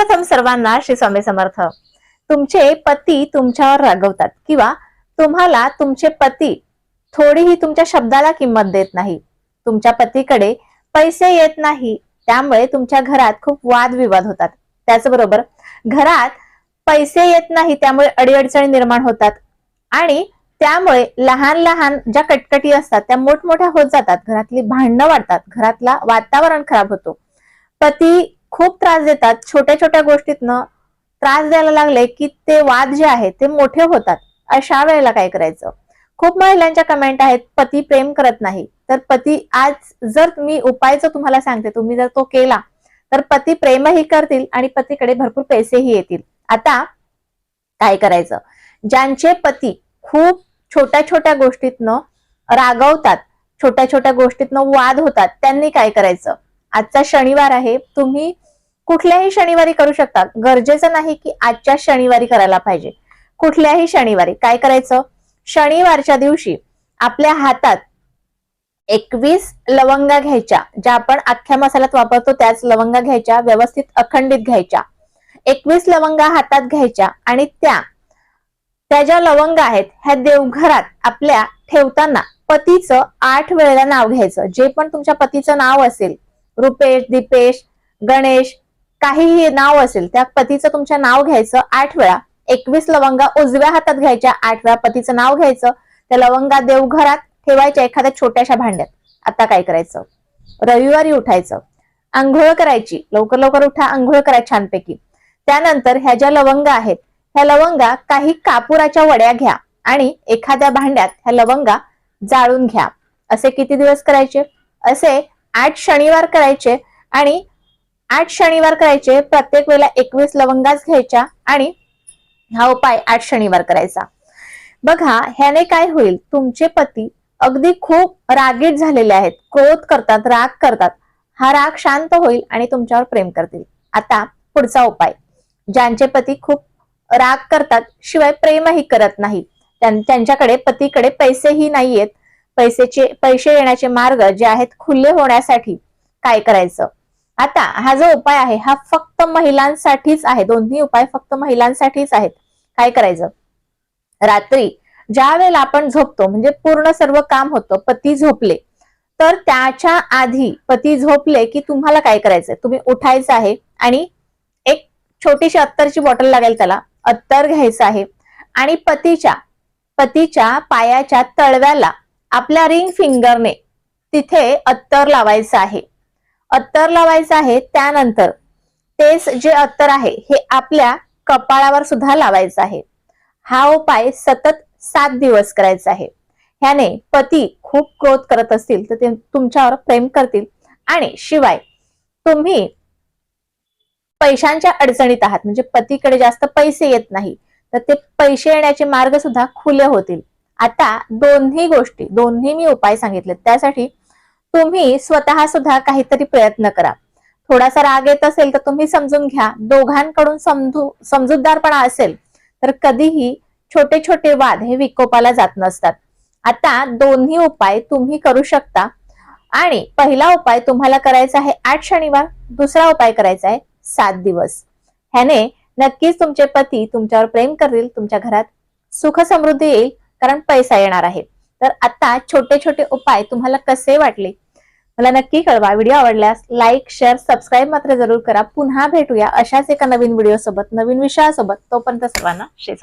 सर्वप्रथम सर्वांना श्री स्वामी समर्थ. तुमचे पती तुमच्यावर रागवतात किंवा तुम्हाला तुमचे पती थोडीही तुमच्या शब्दाला किंमत देत नाही. तुमच्या पतीकडे पैसे येत नाही त्यामुळे तुमच्या घरात खूप वादविवाद होतात. त्याचबरोबर घरात पैसे येत नाही त्यामुळे अडीअडचणी निर्माण होतात. आणि त्यामुळे लहान लहान ज्या कटकटी असतात त्या मोठमोठ्या होत जातात. घरातली भांडणं वाढतात घरातला वातावरण खराब होतो. पती खूप त्रास देतात. छोट्या छोट्या गोष्टीतनं त्रास द्यायला लागले की ते वाद जे आहेत ते मोठे होतात. अशा वेळेला काय करायचं? खूप महिलांच्या कमेंट आहेत पती प्रेम करत नाही. तर पती आज जर मी उपायचं तुम्हाला सांगते तुम्ही जर तो केला तर पती प्रेमही करतील आणि पतीकडे भरपूर पैसेही येतील. आता काय करायचं? ज्यांचे पती खूप छोट्या छोट्या गोष्टीतनं रागवतात छोट्या छोट्या गोष्टीतनं वाद होतात त्यांनी काय करायचं? आजचा शनिवार आहे तुम्ही कुठल्याही शनिवारी करू शकता. गरजेचं नाही की आजच्या शनिवारी करायला पाहिजे. कुठल्याही शनिवारी. काय करायचं? शनिवारच्या दिवशी आपल्या हातात एकवीस लवंगा घ्यायच्या. ज्या आपण अख्ख्या मसाल्यात वापरतो त्याच लवंगा घ्यायच्या व्यवस्थित अखंडित घ्यायच्या. एकवीस लवंगा हातात घ्यायच्या आणि त्या त्या ज्या लवंगा आहेत ह्या देवघरात आपल्या ठेवताना पतीचं आठ वेळेला नाव घ्यायचं. जे पण तुमच्या पतीचं नाव असेल रुपेश दीपेश गणेश काहीही नाव असेल त्या पतीचं तुमच्या नाव घ्यायचं आठ वेळा. एकवीस लवंगा उजव्या हातात घ्यायच्या आठ वेळा पतीचं नाव घ्यायचं. त्या लवंगा देवघरात ठेवायच्या एखाद्या छोट्याशा भांड्यात. आता काय करायचं? रविवारी उठायचं. आंघोळ करायची. लवकर लवकर उठा आंघोळ करा छानपैकी. त्यानंतर ह्या ज्या लवंगा आहेत ह्या लवंगा काही कापुराच्या वड्या घ्या आणि एखाद्या भांड्यात ह्या लवंगा जाळून घ्या. असे किती दिवस करायचे? असे आठ शनिवार करायचे आणि आठ शनिवार करायचे प्रत्येक वेळेला एकवीस लवंगाच घ्यायच्या आणि हा उपाय आठ शनिवार करायचा. बघा ह्याने काय होईल? तुमचे पती अगदी खूप रागीट झालेले आहेत क्रोध करतात राग करतात. हा राग शांत होईल आणि तुमच्यावर प्रेम करतील. आता पुढचा उपाय. ज्यांचे पती खूप राग करतात शिवाय प्रेमही करत नाही. त्यांच्याकडे पतीकडे पैसेही नाहीयेत. पैसेचे पैसे येण्याचे मार्ग जे आहेत खुले होण्यासाठी काय करायचं? आता हा जो उपाय आहे हा फक्त महिलांसाठीच आहे. दोन्ही उपाय फक्त महिलांसाठीच आहेत. काय करायचं? रात्री ज्या वेळेला आपण झोपतो म्हणजे पूर्ण सर्व काम होतं पती झोपले तर त्याच्या आधी पती झोपले की तुम्हाला काय करायचंय? तुम्ही उठायचं आहे आणि एक छोटीशी अत्तरची बॉटल लागेल त्याला अत्तर घ्यायचं आहे आणि पतीच्या पतीच्या पायाच्या तळव्याला आपल्या रिंग फिंगरने तिथे अत्तर लावायचं आहे. अत्तर लावायचं आहे त्यानंतर तेच जे अत्तर आहे हे आपल्या कपाळावर सुद्धा लावायचं आहे. हा उपाय सतत सात दिवस करायचा आहे. ह्याने पती खूप क्रोध करत असतील तर ते तुमच्यावर प्रेम करतील. आणि शिवाय तुम्ही पैशांच्या अडचणीत आहात म्हणजे पतीकडे जास्त पैसे येत नाही तर ते पैसे येण्याचे मार्ग सुद्धा खुले होतील. आता दोन्ही गोष्टी दोन्ही मी उपाय सांगितले त्यासाठी तुम्ही स्वतः सुद्धा काहीतरी प्रयत्न करा. थोडासा राग येत असेल तर तुम्ही समजून घ्या. दोघांकडून समजू समजूतदारपणा असेल तर कधीही छोटे छोटे वाद हे विकोपाला जात नसतात. आता दोन्ही उपाय तुम्ही करू शकता. आणि पहिला उपाय तुम्हाला करायचा आहे आठ शनिवार दुसरा उपाय करायचा आहे सात दिवस. ह्याने नक्कीच तुमचे पती तुमच्यावर प्रेम करतील तुमच्या घरात सुख समृद्धी येईल कारण पैसा येणार आहे. तर आता छोटे छोटे उपाय तुम्हाला कसे वाटले? मला नक्की कळवा. व्हिडिओ आवडल्यास लाईक शेअर सबस्क्राईब मात्र जरूर करा. पुन्हा भेटूया अशाच एका नवीन व्हिडिओ सोबत नवीन विषयासोबत. तोपर्यंत सर्वांना श्री